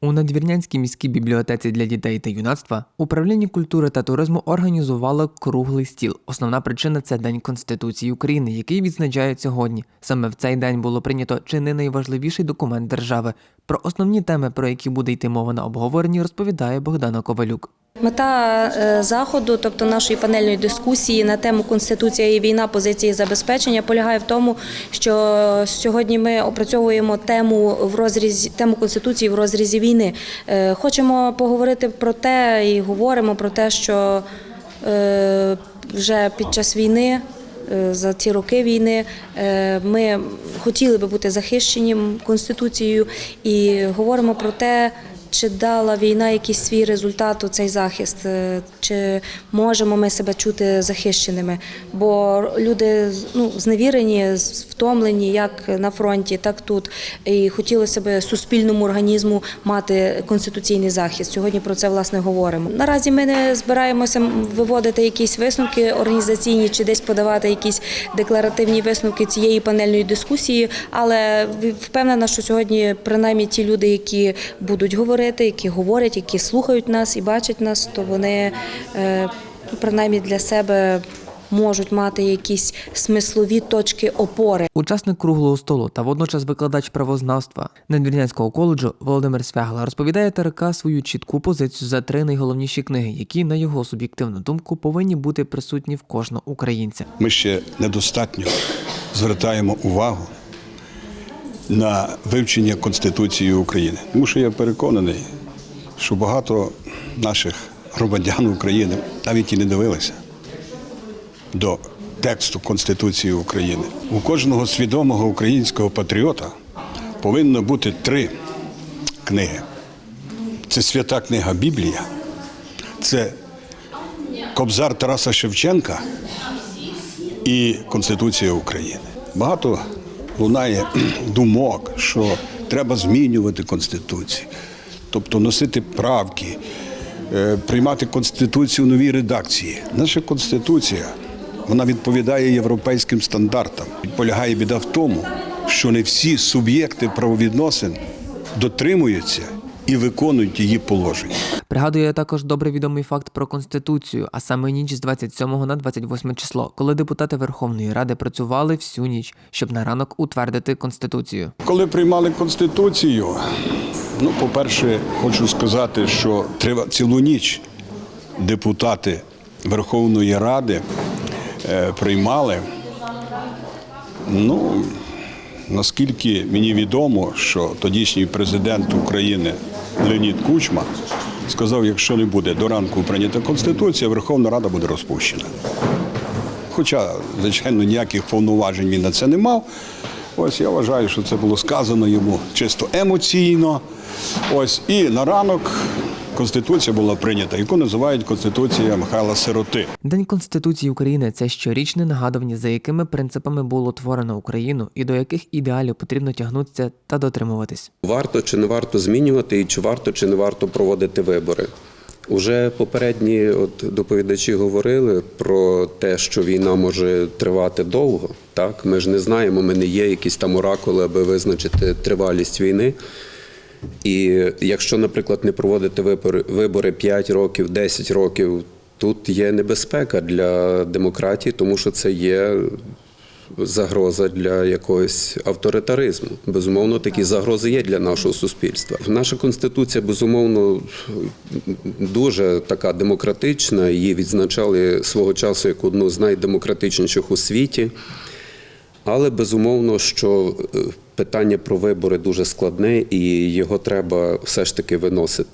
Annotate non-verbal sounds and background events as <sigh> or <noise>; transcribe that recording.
У Надвірнянській міській бібліотеці для дітей та юнацтва управління культури та туризму організувало круглий стіл. Основна причина це День Конституції України, який відзначають сьогодні. Саме в цей день було прийнято чи не найважливіший документ держави. Про основні теми, про які буде йти мова на обговоренні, розповідає Богдана Ковалюк. Мета е, заходу, тобто нашої панельної дискусії на тему Конституція і війна, позиції забезпечення, полягає в тому, що сьогодні ми опрацьовуємо тему в розрізі тему конституції в розрізі війни. Е, Хочемо поговорити про те і говоримо про те, що е, вже під час війни. За ці роки війни ми хотіли би бути захищені конституцією і говоримо про те, чи дала війна якийсь свій результат у цей захист, е, чи можемо ми себе чути захищеними? Бо люди ну, зневірені, втомлені як на фронті, так тут. І хотілося б суспільному організму мати конституційний захист. Сьогодні про це власне говоримо. Наразі ми не збираємося виводити якісь висновки організаційні чи десь подавати якісь декларативні висновки цієї панельної дискусії, але впевнена, що сьогодні принаймні ті люди, які будуть говорити, які говорять, які слухають нас і бачать нас, то вони е, принаймні для себе можуть мати якісь смислові точки опори. Учасник круглого столу та водночас викладач правознавства Надвірнянського коледжу Володимир Свягла розповідає ТРК свою чітку позицію за три найголовніші книги, які, на його суб'єктивну думку, повинні бути присутні в кожного українця. Ми ще недостатньо звертаємо увагу на вивчення Конституції України. Тому що я переконаний, що багато наших громадян України навіть і не дивилися до тексту Конституції України. У кожного свідомого українського патріота повинно бути три книги. Це свята книга Біблія, це Кобзар Тараса Шевченка і Конституція України. Багато лунає <clears throat> думок, що треба змінювати Конституцію, тобто носити правки, е, приймати Конституцію в новій редакції. Наша Конституція вона відповідає європейським стандартам. Полягає біда в тому, що не всі суб'єкти правовідносин дотримуються і виконують її положення. Пригадує також добре відомий факт про конституцію, а саме ніч з 27 на 28 число, коли депутати Верховної Ради працювали всю ніч, щоб на ранок утвердити конституцію. Коли приймали конституцію, ну, по-перше, хочу сказати, що трива цілу ніч депутати Верховної Ради е, приймали. Ну, наскільки мені відомо, що тодішній президент України Леонід Кучма сказав, якщо не буде до ранку прийнята Конституція, Верховна Рада буде розпущена. Хоча, звичайно, ніяких повноважень він на це не мав. Ось я вважаю, що це було сказано йому чисто емоційно. Ось і на ранок Конституція була прийнята, яку називають Конституція Михайла Сироти. День Конституції України це щорічне нагадування, за якими принципами було творено Україну і до яких ідеалів потрібно тягнутися та дотримуватись. Варто чи не варто змінювати, і чи варто чи не варто проводити вибори. Уже попередні от доповідачі говорили про те, що війна може тривати довго. Так, ми ж не знаємо, ми не є якісь там оракули, аби визначити тривалість війни. І якщо, наприклад, не проводити вибори, вибори 5 років, 10 років, тут є небезпека для демократії, тому що це є загроза для якогось авторитаризму. Безумовно, такі загрози є для нашого суспільства. Наша конституція, безумовно, дуже така демократична. Її відзначали свого часу як одну з найдемократичніших у світі. Але безумовно, що е, питання про вибори дуже складне, і його треба все ж таки виносити.